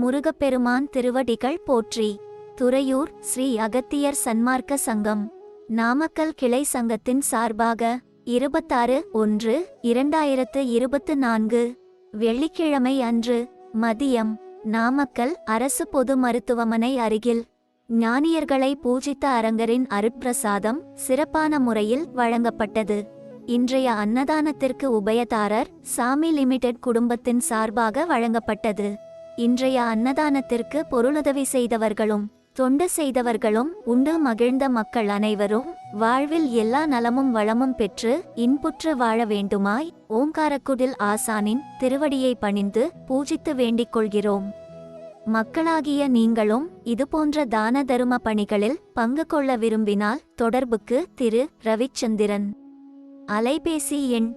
முருகப்பெருமான் திருவடிகள் போற்றி. துறையூர் ஸ்ரீ அகத்தியர் சன்மார்க்க சங்கம். நாமக்கல் கிளை சங்கத்தின் சார்பாக இருபத்தாறு ஒன்று இரண்டாயிரத்து இருபத்து நான்கு வெள்ளிக்கிழமை அன்று மதியம் நாமக்கல் அரசு பொது மருத்துவமனை அருகில் ஞானியர்களை பூஜித்த அரங்கரின் அருட்பிரசாதம் சிறப்பான முறையில் வழங்கப்பட்டது. இன்றைய அன்னதானத்திற்கு உபயதாரர் சாமி லிமிடெட் குடும்பத்தின் சார்பாக வழங்கப்பட்டது. இன்றைய அன்னதானத்திற்கு பொருளுதவி செய்தவர்களும் தொண்டு செய்தவர்களும் உண்டு மகிழ்ந்த மக்கள் அனைவரும் வாழ்வில் எல்லா நலமும் வளமும் பெற்று இன்புற்று வாழ வேண்டுமாய் ஓங்காரக்குடில் ஆசானின் திருவடியை பணிந்து பூஜித்து வேண்டிக் கொள்கிறோம். மக்களாகிய நீங்களும் இதுபோன்ற தான தரும பணிகளில் பங்கு கொள்ள விரும்பினால் தொடர்புக்கு திரு. ரவிச்சந்திரன். அலைபேசி எண்